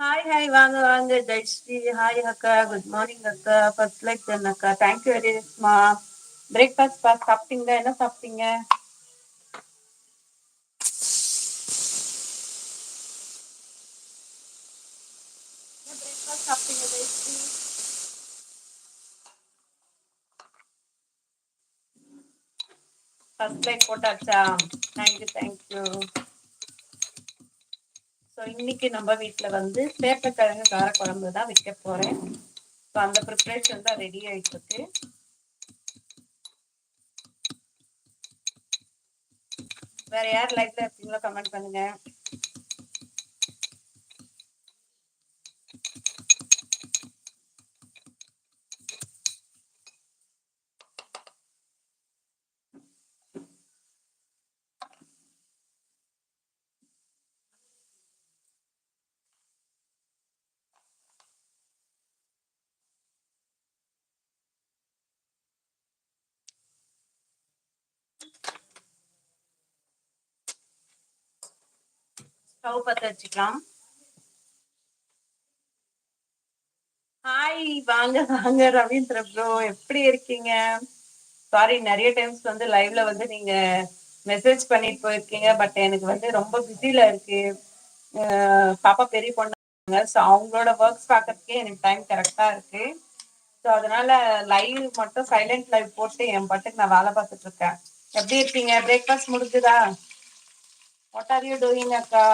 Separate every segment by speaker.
Speaker 1: Hi hi வாங்க வாங்க Jayashree. Hi அக்கா. குட் மார்னிங் அக்கா. ஃபர்ஸ்ட் லைக் தென் அக்கா. தேங்க்யூ வெரி மச்மா பிரேக்ஃபாஸ்ட் சாப்பிட்டீங்க என்ன சாப்பிட்டீங்க? பிரேக்ஃபாஸ்ட் சாப்பிட்டீங்க ஜெயஸ்ரீ? ஃபர்ஸ்ட் லைக் போட்டாச்சா? Thank you thank you so இன்னைக்கு நம்ம வீட்டில் வந்து சேப்பக்கிழங்கு காரக்குழம்பு தான் வைக்க போகிறேன் ஸோ அந்த ப்ரிப்ரேஷன் தான் ரெடி ஆகிட்டு இருக்கு வேற யார் லைஃப்ல இருக்கீங்களோ கமெண்ட் பண்ணுங்க. ஸ்டவ் பற்ற வச்சுக்கலாம் ஹாய் வாங்க வாங்க ரவீந்திர ப்ரோ எப்படி இருக்கீங்க? சாரி நிறைய டைம்ஸ் வந்து லைவ்ல வந்து நீங்க மெசேஜ் பண்ணிட்டு போயிருக்கீங்க பட் எனக்கு வந்து ரொம்ப பிஸில இருக்கு. பாப்பா பெரிய பொண்ணாங்க ஸோ அவங்களோட ஒர்க்ஸ் பார்க்கறதுக்கே எனக்கு டைம் கரெக்டா இருக்கு. ஸோ அதனால லைவ் மட்டும் சைலண்ட் லைவ் போட்டு என் பாட்டுக்கு நான் வேலை பார்த்துட்டு இருக்கேன். எப்படி இருக்கீங்க? பிரேக்ஃபாஸ்ட் முடிஞ்சுதா? வாட் ஆர் யூ டூயிங் அக்கா?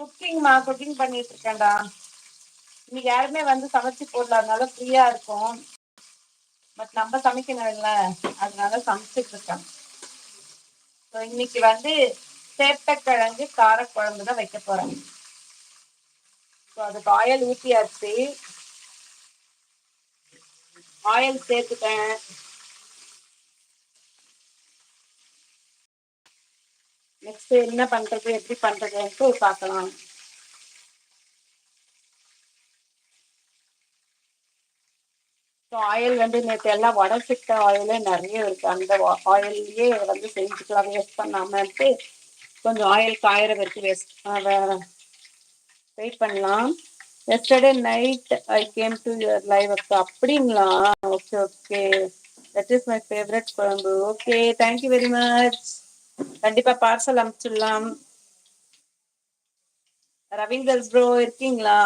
Speaker 1: குக்கிங்மா குக்கிங் பண்ணிட்டு இருக்கேன்டா. இன்னைக்கு யாருமே வந்து சமைச்சு போடலாதனால ஃப்ரீயா இருக்கும். பட் நம்ம சமைக்கணும் இல்லை. அதனால சமைச்சிட்டு இருக்கேன். ஸோ இன்னைக்கு வந்து சேப்பக்கிழங்கு காரக்குழம்பு தான் வைக்க போறேன். ஸோ அதுக்கு ஆயில் ஊற்றியாச்சு ஆயில் சேர்த்துட்டேன். நெக்ஸ்ட் என்ன பண்றது எப்படி பண்றதுன்ட்டு பார்க்கலாம். ஆயில் வந்து நேற்று எல்லாம் வடசிட்ட ஆயிலே நிறைய இருக்கு. அந்த ஆயில்லையே வந்து செஞ்சுக்கலாம் வேஸ்ட் பண்ணாமட்டு கொஞ்சம் ஆயில் காயிற வரைக்கும் வேஸ்ட் வெயிட் பண்ணலாம். Yesterday night I came to your live அப்படிங்களா? Okay okay that is my favourite kuzhambu. Okay thank you very much கண்டிப்பா பார்சல் அனுப்பிச்சிடலாம் ரவீந்தர் ப்ரோ இருக்கீங்களா?